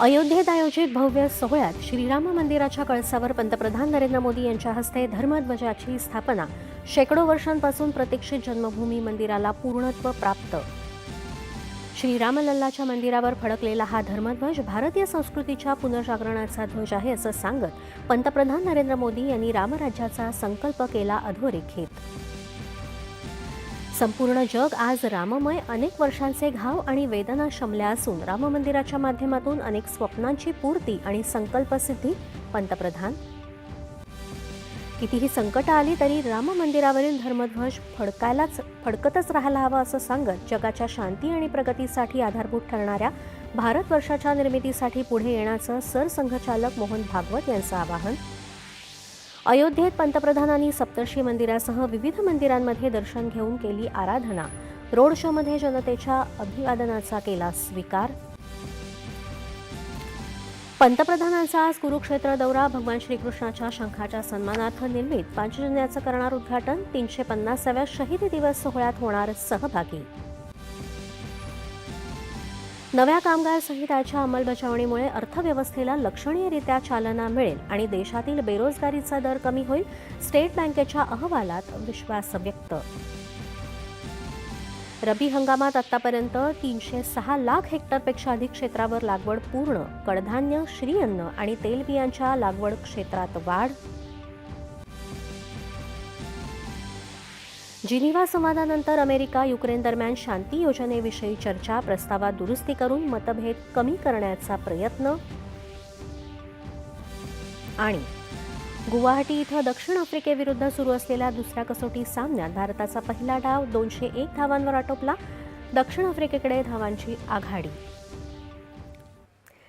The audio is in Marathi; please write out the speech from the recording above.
अयोध्येत आयोजित भव्य सोहळ्यात श्रीराम मंदिराच्या कळसावर पंतप्रधान नरेंद्र मोदी यांच्या हस्ते धर्मध्वजाची स्थापना शेकडो वर्षांपासून प्रतीक्षित जन्मभूमी मंदिराला पूर्णत्व प्राप्त. श्रीरामलल्लाच्या मंदिरावर फडकलेला हा धर्मध्वज भारतीय संस्कृतीच्या पुनर्जागरणाचा ध्वज आहे असं सांगत पंतप्रधान नरेंद्र मोदी यांनी रामराज्याचा संकल्प केला अधोरेखित. संपूर्ण जग आज राममय अनेक वर्षांचे घाव आणि वेदना शमल्या असून राम मंदिराच्या माध्यमातून अनेक स्वप्नांची पूर्ती आणि संकल्पसिद्धी. पंतप्रधान. कितीही संकट आली तरी राम मंदिरावरील धर्मध्वज फडकायलाच फडकतच राहायला हवा असं सांगत जगाच्या शांती आणि प्रगतीसाठी आधारभूत ठरणाऱ्या भारतवर्षाच्या निर्मितीसाठी पुढे येण्याचं सरसंघचालक मोहन भागवत यांचं आवाहन. अयोध्येत पंतप्रधानांनी सप्तर्षी मंदिरासह विविध मंदिरांमध्ये दर्शन घेऊन केली आराधना. रोड शोमध्ये जनतेच्या अभिवादनाचा केला स्वीकार. पंतप्रधानांचा आज कुरुक्षेत्र दौरा. भगवान श्रीकृष्णाच्या शंखाच्या सन्मानार्थ निर्मित पांचजन्याचं करणार उद्घाटन. तीनशे पन्नासाव्या शहीद दिवस सोहळ्यात होणार सहभागी. नव्या कामगार संहिताच्या अंमलबजावणीमुळे अर्थव्यवस्थेला लक्षणीयरित्या चालना मिळेल आणि देशातील बेरोजगारीचा दर कमी होईल स्टेट बँकेच्या अहवालात विश्वास व्यक्त. रबी हंगामात आतापर्यंत तीनशे सहा लाख हेक्टरपेक्षा अधिक क्षेत्रावर लागवड पूर्ण कडधान्य श्रीअन्न आणि तेलबियांच्या लागवड क्षेत्रात वाढ जिनिव्हा संवादानंतर अमेरिका युक्रेन दरम्यान शांती योजनेविषयी चर्चा प्रस्तावात दुरुस्ती करून मतभेद कमी करण्याचा प्रयत्न. आणि गुवाहाटी इथं दक्षिण आफ्रिकेविरुद्ध सुरू असलेल्या दुसऱ्या कसोटी सामन्यात भारताचा पहिला डाव दोनशे एक धावांवर आटोपला. दक्षिण आफ्रिकेकडे धावांची आघाडी.